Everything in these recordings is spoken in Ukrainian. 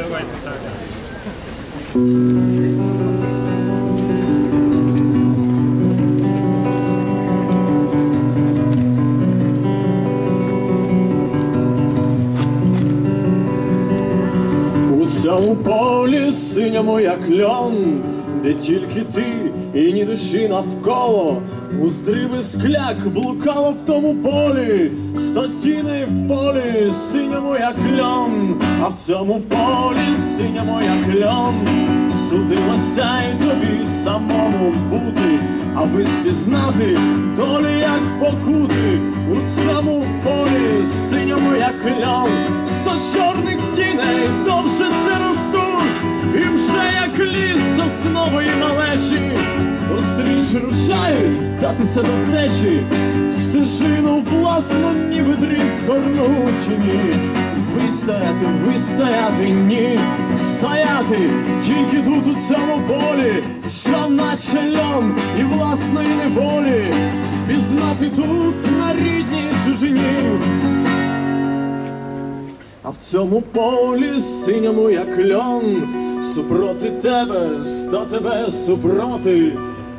Давайте так. У полі синьому як льон, де тільки ти і ні душі навколо. Уздриви скляк блукало в тому полі, сто тіней в полі, синьому як льон, а в цьому полі синьому як льон, судилося й тобі самому бути, аби спізнати долі як покути, у цьому полі синьому як льон, сто чорних тіней довше це ростуть, і вже як ліс соснової малечі, рушають датися до течі, стежину власну ніби дріт згорнучені. Вистояти, вистояти, ні, стояти тільки тут у цьому полі, що наче льон і власної неволі, спізнати тут на рідній чужині. А в цьому полі синьому, як льон, супроти тебе, сто тебе супроти,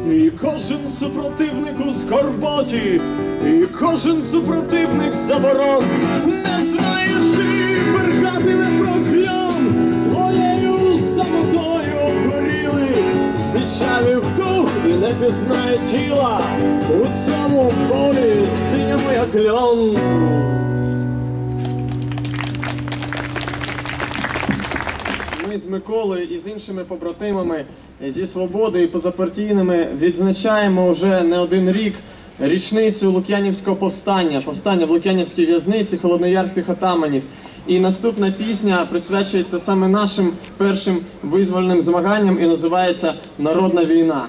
і кожен супротивник у скорботі, і кожен супротивник заборон, не знаєш і верхатиме прокльон, твоєю самотою обгоріли, зничавив дух і не пізнає тіла, у цьому полі синьому, як льон. Ми з Миколою і з іншими побратимами зі свободи і позапартійними відзначаємо вже не один рік річницю Лук'янівського повстання, повстання в Лук'янівській в'язниці холодноярських атаманів. І наступна пісня присвячується саме нашим першим визвольним змаганням і називається Народна війна.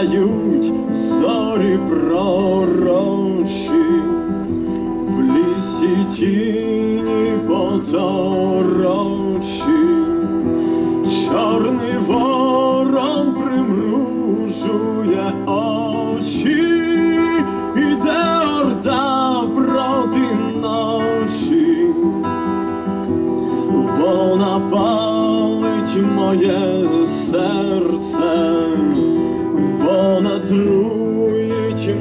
Виграють зорі пророчі, в лісі тіні поторочі, чорний ворон примружує очі, іде орда проти ночі. Вона палить моє серце,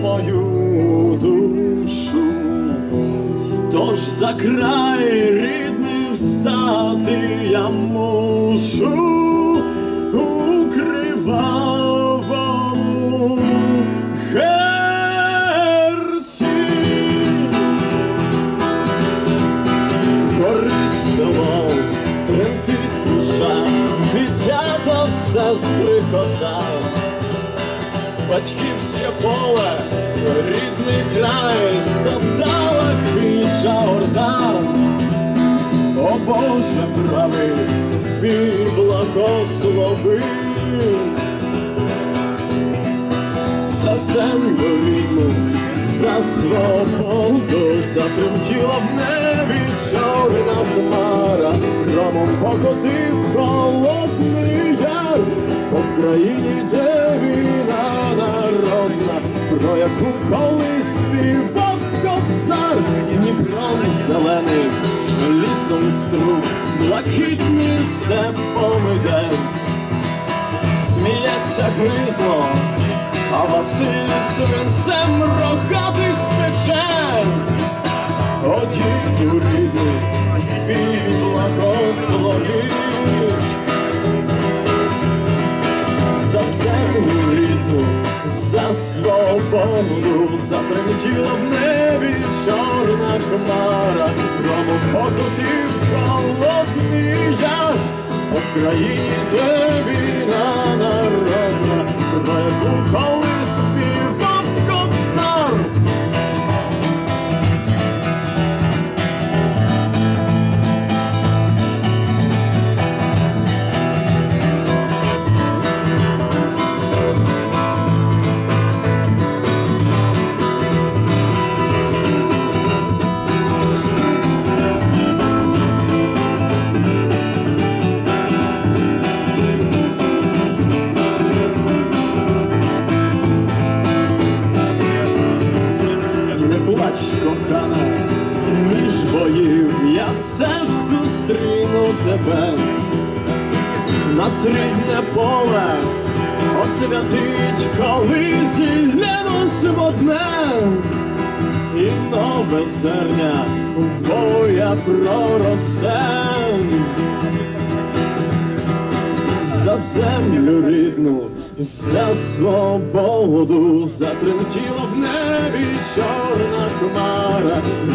мою душу, тож за край рідний встати я мушу у кривавому герці. горить село, тремтить душа, дитята все стрикоса, поле, рідний край, стоптала хижа орда. О Боже правий, мій благослови, за землю рідну, за свободу, затремтіла в небі чорна хмара, громом покотив холодний яр, по країні яку колись співав кобзар, Дніпром зелений, лісом струк, блакитні степом іде сміється гризло, а Василь свинцем рогатих пече. О, діду рідний, покотів холодний я. В Україні де народна, твоя яку Богдане, між боїв я все ж зустріну тебе, на середнє поле освятить коли зіллянусь в і нове серня боя проросте. За землю рідну, за свободу затремтіло в небі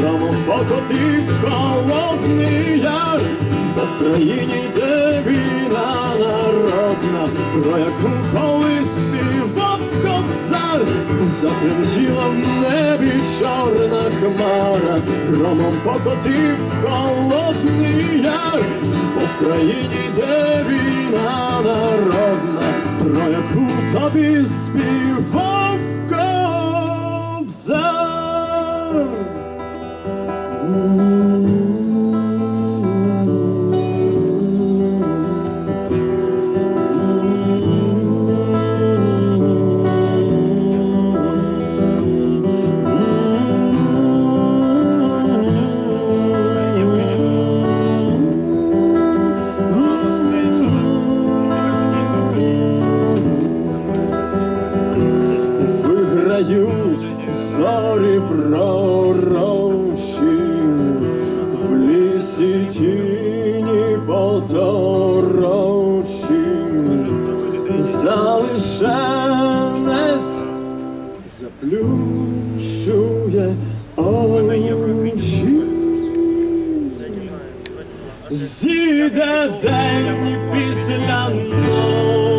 громом покотив холодний яр, в країні йде війна народна, про яку колись співав кобзар, затремтіла в небі чорна хмара, громом покотив холодний яр, в країні йде війна народна, про яку тобі співав Виграють зорі пророчі, в лісі тіні поторочі, залишенець заплющує очі. Зійде день після ночі.